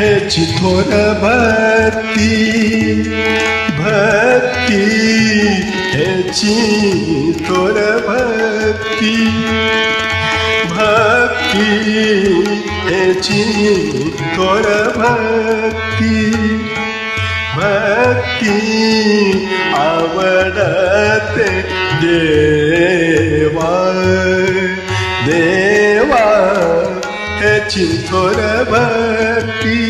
ह्याची थोर भक्ती भक्ती ह्याची थोर भक्ती भक्ती ह्याची थोर भक्ती भक्ती आवडते देवा देवा ह्याची थोर भक्ती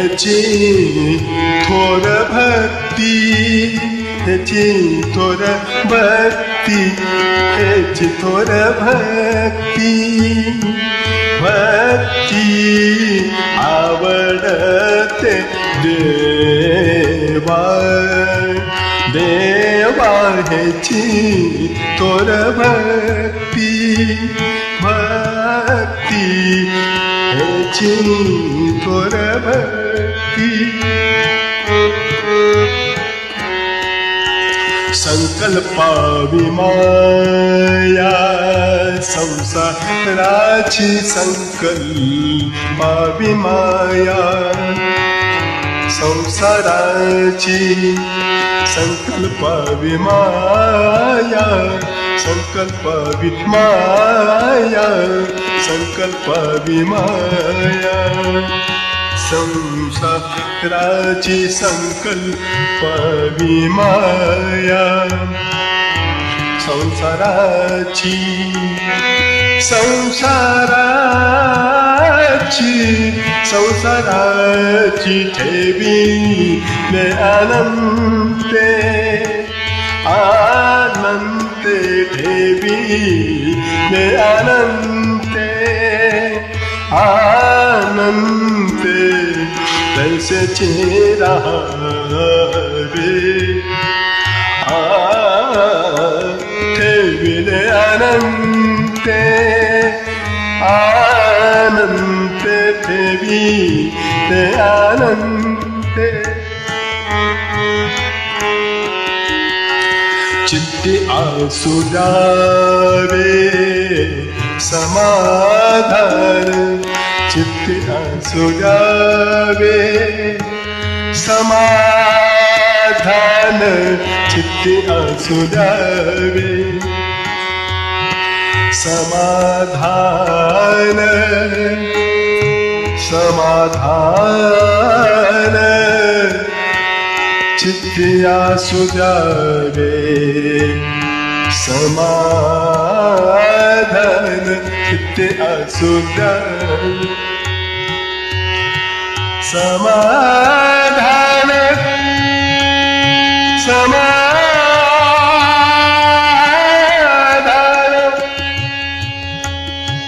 ह्याची थोर भक्ती ह्याची थोर भक्ती ह्याची थोर भक्ती। भक्ती आवडते देवा देवा ह्याची थोर भक्ती। भक्ती ह्याची थोर भक्ती। संकल्पावी माया संसाराची संकल्पावी माया संसाराची संकल्पावी माया संकल्पावी माया संकल्पावी माया संसाराची संकल्पावी माया संसाराची संसाराची संसाराची ठेवी ने अनंते अनंते ठेवी ने अनंते आनंते तैसे चेरा रे ठेविले अनंते आनंते ठेवी ते आनंते चित्ती आसू जावे समाधान। चित्ती आसू जावे समाधान चित्ती आसू जावे समाधान समाधान चित्तिया सुजावे समाधान चित्ते असुजावे समाधान समाधान।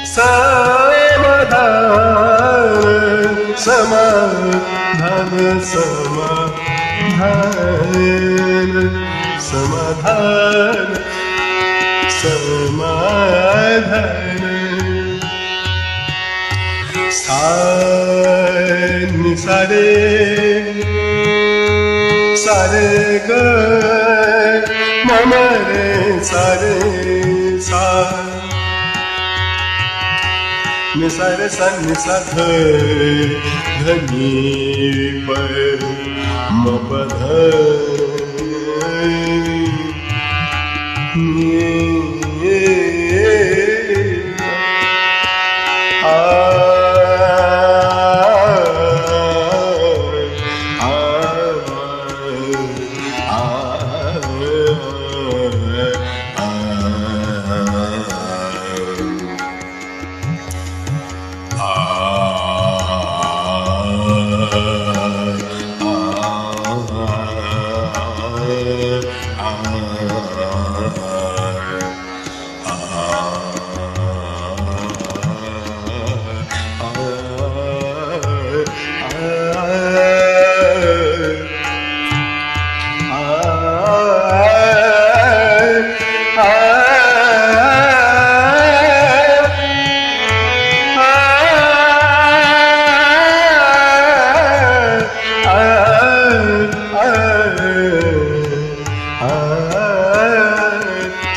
समाधान समाधान समाधान। समाधान। समाधान सा सारे सारे ग मम रे सारे निसार सन सा ध धनी पर म पध Uh...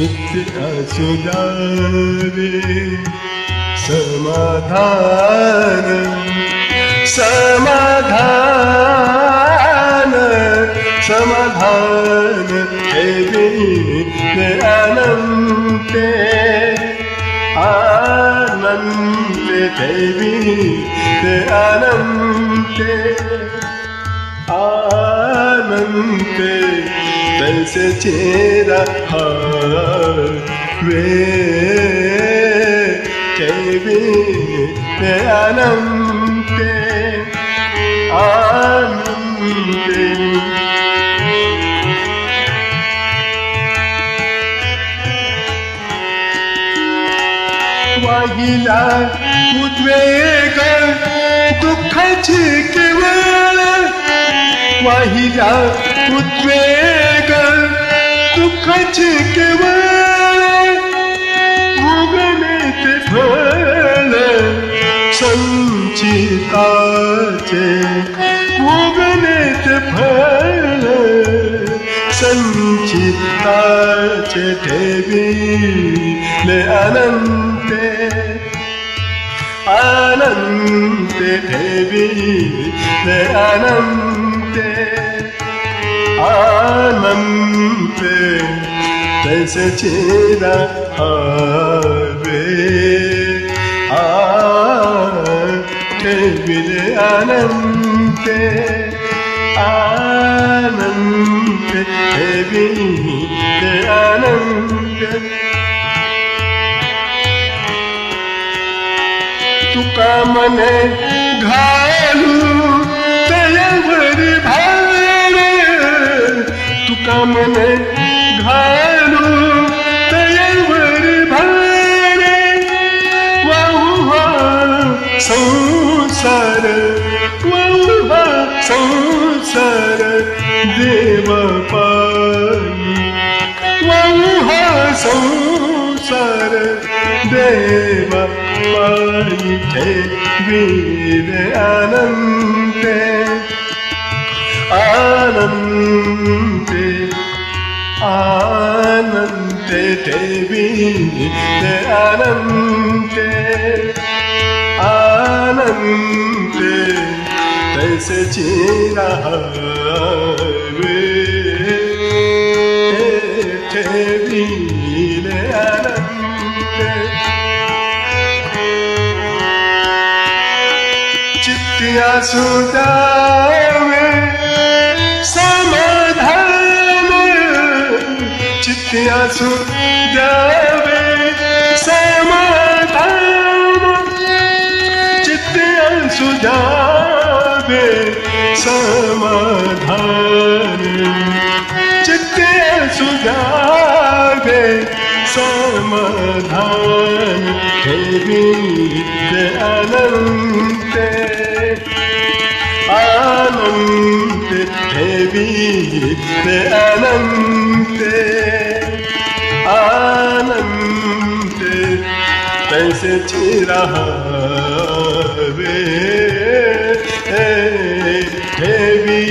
सु समाधान समाधान समाधान अनन्ते। आनन्देवी ते अनन्ते। आनन्ते तैसे चेहरा वे। ते अनंते आनंते वाहिला उद्वेग दुःखाची केवळ वाहिला उद्वेग। kaçık var Bugün ete böyle Sanki tace Bugün ete böyle Sanki tace Tebile anante Anante Tebile anante चेरा हवे आ ठेविले अनंते अनंते ठेविले अनंते तुका मने घालू तयावर भार तुका मने घालू तयावर भार वाहुवा संसार संसार, देव पायी वाहुहा संसार, देव पायी ठेवीर अनंते आनंते आनंते ठेवीर अनंते आनंते तैसे अनंते चित्तिया सुदावे समाधान चित्तिया सुदावे समाधान चित्तिया सुदावे समाधान चित्तिया सुदावे समाधान ठेवी अनंते अनंते। ठेवी कैसे अनंते तैसे हे ठेवी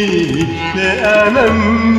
अनंते